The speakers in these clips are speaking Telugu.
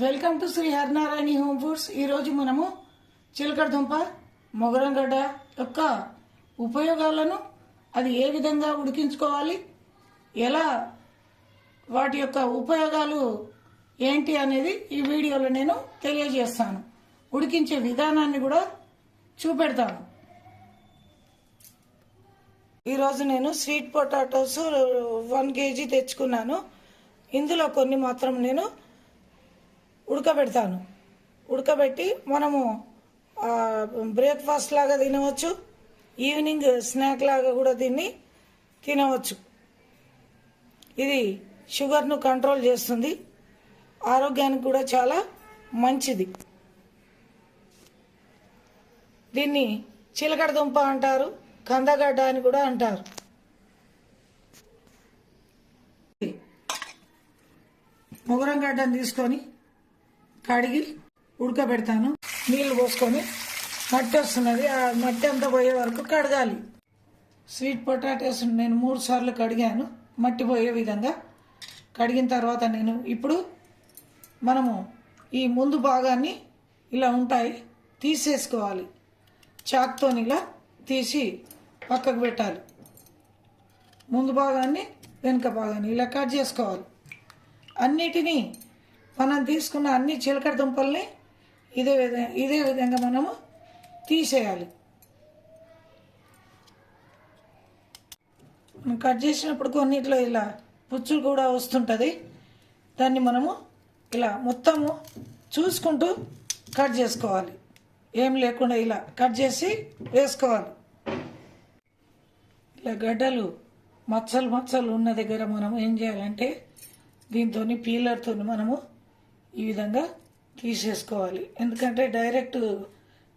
Welcome to Shri Harinarayana home foods. ఈరోజు మనము చిలకడ దుంప మొగరంగడ్డ యొక్క ఉపయోగాలను అది ఏ విధంగా ఉడికించుకోవాలి ఎలా వాటి యొక్క ఉపయోగాలు ఏంటి అనేది ఈ వీడియోలో నేను తెలియజేస్తాను. ఉడికించే విధానాన్ని కూడా చూపెడతాను. ఈరోజు నేను స్వీట్ పొటాటోస్ వన్ కేజీ తెచ్చుకున్నాను. ఇందులో కొన్ని మాత్రం నేను ఉడకబెడతాను. ఉడకబెట్టి మనము బ్రేక్ఫాస్ట్ లాగా తినవచ్చు. ఈవినింగ్ స్నాక్ లాగా కూడా దీన్ని తినవచ్చు. ఇది షుగర్ను కంట్రోల్ చేస్తుంది. ఆరోగ్యానికి కూడా చాలా మంచిది. దీన్ని చిలకడ దుంప అంటారు కందగడ్డ అని కూడా అంటారు. మొగరం గడ్డను తీసుకొని కడిగి ఉడకబెడతాను. నీళ్ళు పోసుకొని మట్టి వస్తున్నది ఆ మట్టి అంతా పోయే వరకు కడగాలి. స్వీట్ పొటాటోస్ నేను మూడు సార్లు కడిగాను. మట్టి పోయే విధంగా కడిగిన తర్వాత నేను ఇప్పుడు మనము ఈ ముందు భాగాన్ని ఇలా ఉంటాయి. తీసేసుకోవాలి. చాక్తో ఇలా తీసి పక్కకు పెట్టాలి. ముందు భాగాన్ని వెనుక భాగాన్ని ఇలా కట్ చేసుకోవాలి. అన్నిటినీ మనం తీసుకున్న అన్ని చిలకడ దుంపల్ని ఇదే విధంగా ఇదే విధంగా మనము తీసేయాలి. మనం కట్ చేసినప్పుడు కొన్నిట్లో ఇలా పుచ్చులు కూడా వస్తుంటుంది. దాన్ని మనము ఇలా మొత్తము చూసుకుంటూ కట్ చేసుకోవాలి. ఏం లేకుండా ఇలా కట్ చేసి వేసుకోవాలి. ఇలా గడ్డలు మచ్చలు మచ్చలు ఉన్న దగ్గర మనం ఏం చేయాలంటే దీంతో పీలర్తో మనము ఈ విధంగా తీసేసుకోవాలి. ఎందుకంటే డైరెక్ట్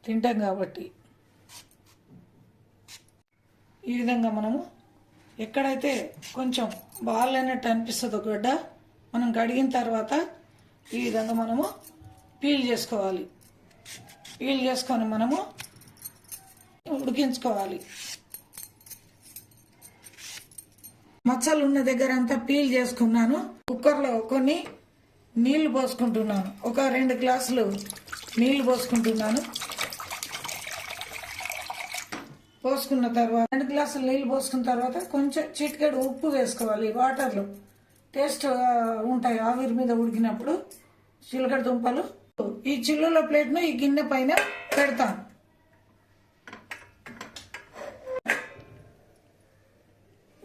తింటాం కాబట్టి. ఈ విధంగా మనము ఎక్కడైతే కొంచెం బాగాలేనట్టు అనిపిస్తుందో గడ్డ మనం కడిగిన తర్వాత ఈ విధంగా మనము పీల్ చేసుకోవాలి. పీల్ చేసుకొని మనము ఉడికించుకోవాలి. మచ్చలు ఉన్న దగ్గర అంతా పీల్ చేసుకున్నాను. కుక్కర్లో కొన్ని నీళ్ళు పోసుకుంటున్నాను. ఒక రెండు గ్లాసులు నీళ్ళు పోసుకుంటున్నాను. పోసుకున్న తర్వాత రెండు గ్లాసులు నీళ్ళు పోసుకున్న తర్వాత కొంచెం చిటికెడు ఉప్పు వేసుకోవాలి వాటర్లో. టేస్ట్ ఉంటాయి ఆవిరి మీద ఉడికినప్పుడు చిలకడ దుంపలు. ఈ చిల్లుల ప్లేట్ను ఈ గిన్నె పైన పెడతాను.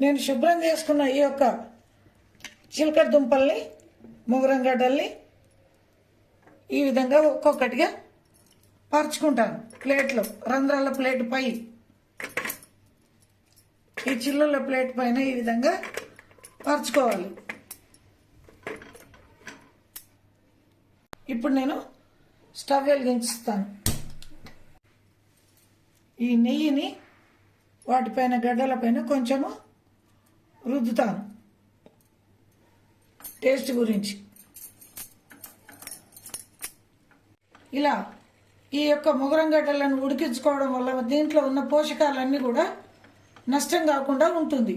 నేను శుభ్రం చేసుకున్న ఈ యొక్క చిలకడ దుంపల్ని ముగరం గడ్డల్ని ఈ విధంగా ఒక్కొక్కటిగా పరుచుకుంటాను. ప్లేట్లో రంధ్రాల ప్లేట్ పై. ఈ చిల్లుల ప్లేట్ పైన ఈ విధంగా పరుచుకోవాలి. ఇప్పుడు నేను స్టవ్ వెలిగించుతాను. ఈ నెయ్యిని వాటిపైన గడ్డలపైన కొంచెము రుద్దుతాను. టేస్ట్ గురించి. ఇలా ఈ యొక్క ముగరం గడ్డలను ఉడికించుకోవడం వల్ల దీంట్లో ఉన్న పోషకాలన్నీ కూడా నష్టం కాకుండా ఉంటుంది.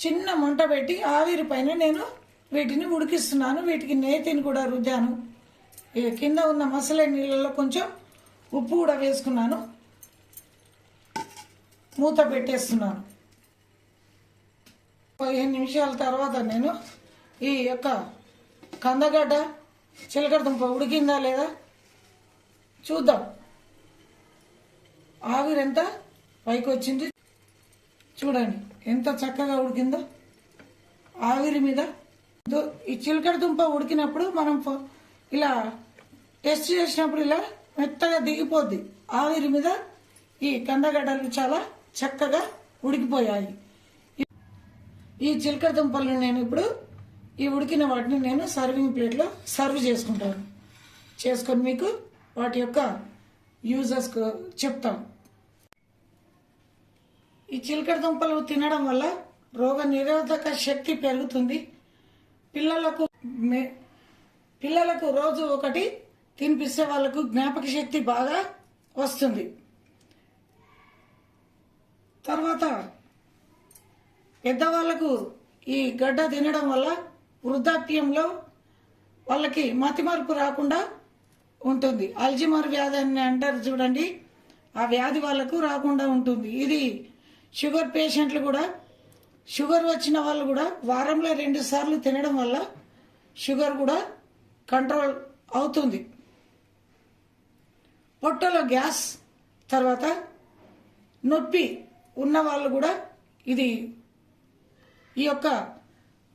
చిన్న మంట పెట్టి ఆవిరి పైన నేను వీటిని ఉడికిస్తున్నాను. వీటికి నేతిని కూడా రుద్దాను. కింద ఉన్న మసలే నీళ్ళలో కొంచెం ఉప్పు కూడా వేసుకున్నాను. మూత పెట్టేస్తున్నాను. పదిహేను నిమిషాల తర్వాత నేను ఈ యొక్క కందగడ్డ చిలకడ దుంప ఉడికిందా లేదా? చూద్దాం. ఆవిరి ఎంత? పైకి వచ్చింది చూడండి ఎంత చక్కగా ఉడికిందో. ఆవిరి మీద ఈ చిలకడ దుంప ఉడికినప్పుడు మనం ఇలా టెస్ట్ చేసినప్పుడు ఇలా మెత్తగా దిగిపోద్ది. ఆవిరి మీద ఈ కందగడ్డలు చాలా చక్కగా ఉడికిపోయాయి. ఈ చిలకడ దుంపలను నేను ఇప్పుడు ఈ ఉడికిన వాటిని నేను సర్వింగ్ ప్లేట్లో సర్వ్ చేసుకుంటాను. చేసుకొని మీకు వాటి యొక్క యూజెస్ చెప్తాను. ఈ చిలకడ దుంపలు తినడం వల్ల రోగ నిరోధక శక్తి పెరుగుతుంది. పిల్లలకు పిల్లలకు రోజు ఒకటి తినిపిస్తే వాళ్ళకు జ్ఞాపక శక్తి బాగా వస్తుంది. తర్వాత పెద్దవాళ్ళకు ఈ గడ్డ తినడం వల్ల వృద్ధాప్యంలో వాళ్ళకి మతిమరుపు రాకుండా ఉంటుంది. అల్జిమర్ వ్యాధి అని అంటారు చూడండి. ఆ వ్యాధి వాళ్ళకు రాకుండా ఉంటుంది. ఇది షుగర్ పేషెంట్లు కూడా షుగర్ వచ్చిన వాళ్ళు కూడా వారంలో రెండు సార్లు తినడం వల్ల షుగర్ కూడా కంట్రోల్ అవుతుంది. పొట్టలో గ్యాస్ తర్వాత నొప్పి ఉన్న వాళ్ళు కూడా ఇది ఈ యొక్క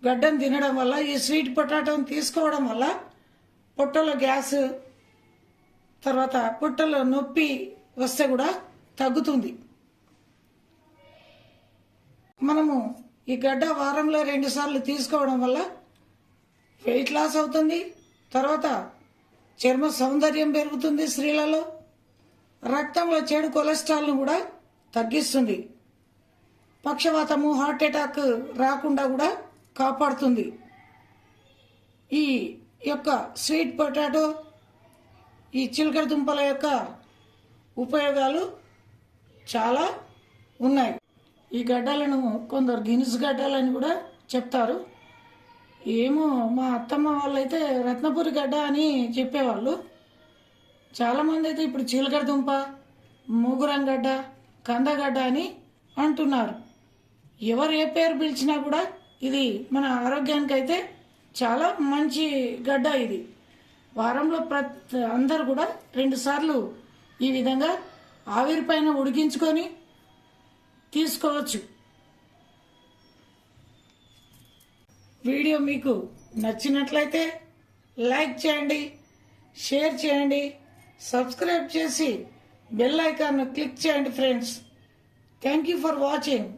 గడ్డను తినడం వల్ల ఈ స్వీట్ పొటాటోని తీసుకోవడం వల్ల పొట్టలో గ్యాస్ తర్వాత పొట్టలో నొప్పి వస్తే కూడా తగ్గుతుంది. మనము ఈ గడ్డ వారంలో రెండు సార్లు తీసుకోవడం వల్ల వెయిట్ లాస్ అవుతుంది. తర్వాత చర్మ సౌందర్యం పెరుగుతుంది స్త్రీలలో. రక్తంలో చెడు కొలెస్ట్రాల్ను కూడా తగ్గిస్తుంది. పక్షవాతము హార్ట్ అటాక్ రాకుండా కూడా కాపాడుతుంది. ఈ యొక్క స్వీట్ పొటాటో ఈ చిలకడ దుంపల యొక్క ఉపయోగాలు చాలా ఉన్నాయి. ఈ గడ్డలను కొందరు గినుసు గడ్డలని కూడా చెప్తారు. ఏమో మా అత్తమ్మ వాళ్ళైతే రత్నపురి గడ్డ అని చెప్పేవాళ్ళు. చాలామంది అయితే ఇప్పుడు చీలకడ దుంప మూగురంగడ్డ కందగడ్డ అని అంటున్నారు. ఎవరు ఏ పేరు పిలిచినా కూడా ఇది మన ఆరోగ్యానికి అయితే చాలా మంచి గడ్డ ఇది. వారంలో ప్రతి అందరు కూడా రెండుసార్లు ఈ విధంగా ఆవిరి పైన ఉడికించుకొని తీసుకోవచ్చు. వీడియో మీకు నచ్చినట్లయితే లైక్ చేయండి షేర్ చేయండి సబ్స్క్రైబ్ చేసి బెల్ ఐకాన్ను క్లిక్ చేయండి friends. Thank you for watching.